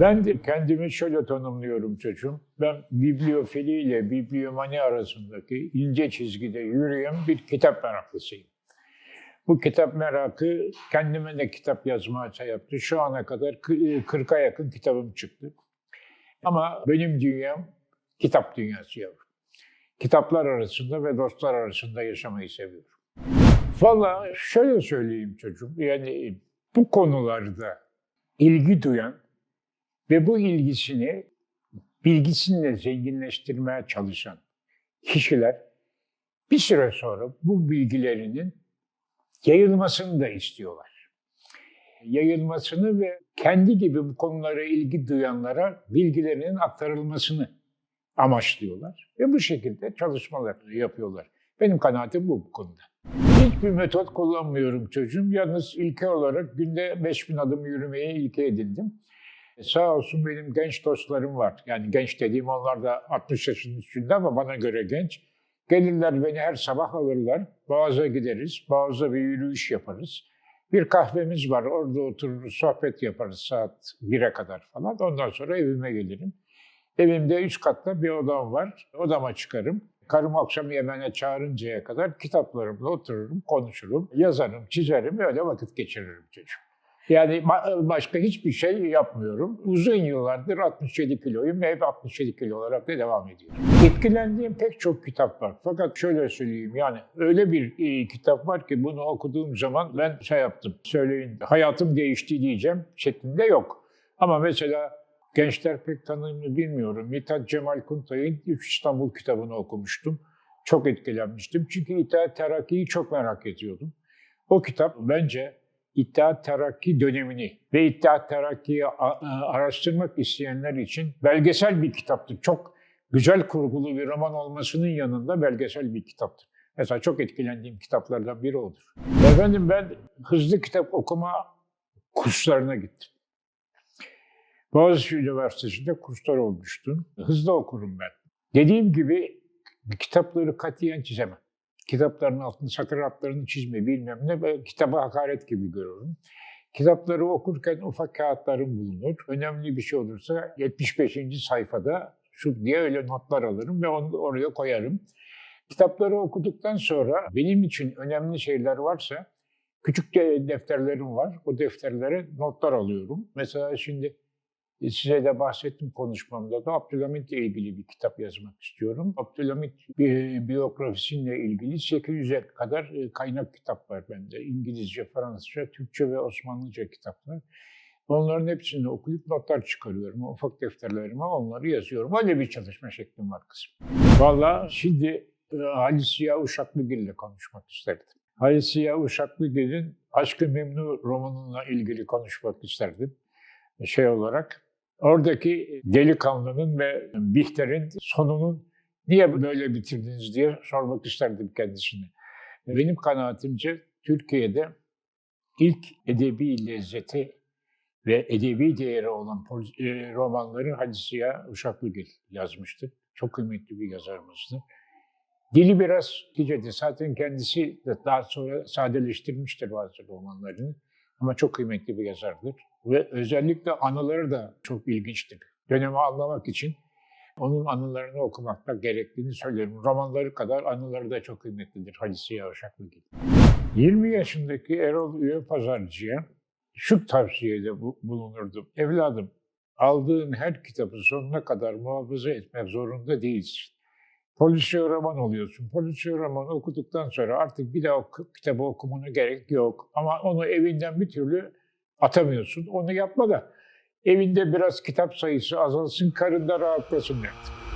Ben de kendimi şöyle tanımlıyorum çocuğum. Ben bibliofili ile bibliomani arasındaki ince çizgide yürüyen bir kitap meraklısıyım. Bu kitap merakı kendime de kitap yazmaya şey yaptı. Şu ana kadar kı- 40'a yakın kitabım çıktı. Ama benim dünyam kitap dünyası yavrum. Kitaplar arasında ve dostlar arasında yaşamayı seviyorum. Valla şöyle söyleyeyim çocuğum. Yani bu konularda ilgi duyan ve bu ilgisini bilgisinle zenginleştirmeye çalışan kişiler bir süre sonra bu bilgilerinin yayılmasını da istiyorlar. Yayılmasını ve kendi gibi bu konulara ilgi duyanlara bilgilerinin aktarılmasını amaçlıyorlar. Ve bu şekilde çalışmalar yapıyorlar. Benim kanaatim bu bu konuda. Hiçbir metot kullanmıyorum çocuğum. Yalnız ilke olarak günde 5000 adım yürümeyi ilke edindim. E, Sağ olsun benim genç dostlarım var. Yani genç dediğim onlar da 60 yaşın üstünde ama bana göre genç. Gelirler beni her sabah alırlar. Boğaz'a gideriz. Boğaz'da bir yürüyüş yaparız. Bir kahvemiz var. Orada otururuz, sohbet yaparız saat 1'e kadar falan. Ondan sonra evime gelirim. Evimde üst katta bir odam var. Odama çıkarım. Karım akşam yemeğine çağırıncaya kadar kitaplarımla otururum, konuşurum, yazarım, çizerim, öyle vakit geçiririm çocuğum. Yani ba- başka hiçbir şey yapmıyorum. Uzun yıllardır 67 kiloyum ve hep 67 kilo olarak da devam ediyorum. Etkilendiğim pek çok kitap var. Fakat şöyle söyleyeyim yani öyle bir e, kitap var ki bunu okuduğum zaman ben şey yaptım. Söyleyin hayatım değişti diyeceğim şeklinde yok. Ama mesela gençler pek tanır mı bilmiyorum. Mithat Cemal Kuntay'ın Üç İstanbul kitabını okumuştum. Çok etkilenmiştim. Çünkü İttihat Terakki'yi çok merak ediyordum. O kitap bence İttihat Terakki dönemini ve İttihat Terakki'yi a- araştırmak isteyenler için belgesel bir kitaptı. Çok güzel kurgulu bir roman olmasının yanında belgesel bir kitaptır. Mesela çok etkilendiğim kitaplardan biri odur. Efendim ben hızlı kitap okuma kurslarına gittim. Boğaziçi Üniversitesi'nde kurslar olmuştum. Hızlı okurum ben. Dediğim gibi kitapları katiyen çizemem. Kitapların altını, satır altlarını çizme bilmem ne, ben kitaba hakaret gibi görürüm. Kitapları okurken ufak kağıtlarım bulunur. Önemli bir şey olursa 75. sayfada şu diye öyle notlar alırım ve onu oraya koyarım. Kitapları okuduktan sonra benim için önemli şeyler varsa küçük de defterlerim var. O defterlere notlar alıyorum. Mesela şimdi Size de bahsettim konuşmamda da Abdülhamit ile ilgili bir kitap yazmak istiyorum. Abdülhamit bi- biyografisiyle ilgili 800'e kadar e, kaynak kitap var bende. İngilizce, Fransızca, Türkçe ve Osmanlıca kitaplar. Onların hepsini okuyup notlar çıkarıyorum. Ufak defterlerime onları yazıyorum. Öyle bir çalışma şeklim var kızım. Vallahi şimdi e, Halis Ziya Uşaklıgil ile konuşmak isterdim. Halis Ziya Uşaklıgil'in Aşk-ı Memnu romanına ilgili konuşmak isterdim. Şey olarak oradaki delikanlının ve Bihter'in sonunun niye böyle bitirdiniz diye sormak isterdim kendisine. Benim kanaatimce Türkiye'de ilk edebi lezzeti ve edebi değeri olan e, romanları Halis Ziya Uşaklıgil yazmıştı. Çok kıymetli bir yazarımızdı. Dili biraz ticedi. Zaten kendisi de daha sonra sadeleştirmiştir bazı romanlarını. Ama çok kıymetli bir yazardır. Ve özellikle anıları da çok ilginçtir. Dönemi anlamak için onun anılarını okumak da gerektiğini söylerim. Romanları kadar anıları da çok kıymetlidir Halis Ziya Uşaklıgil. 20 yaşındaki Erol Üye Pazarcı'ya şu tavsiyede bu- bulunurdum. Evladım, aldığın her kitabı sonuna kadar muhafaza etmek zorunda değilsin. Polisiye roman oluyorsun. Polisiye romanı okuduktan sonra artık bir daha o kitabı okumana gerek yok. Ama onu evinden bir türlü atamıyorsun. Onu yapma da evinde biraz kitap sayısı azalsın, karın da rahatlasın derdim.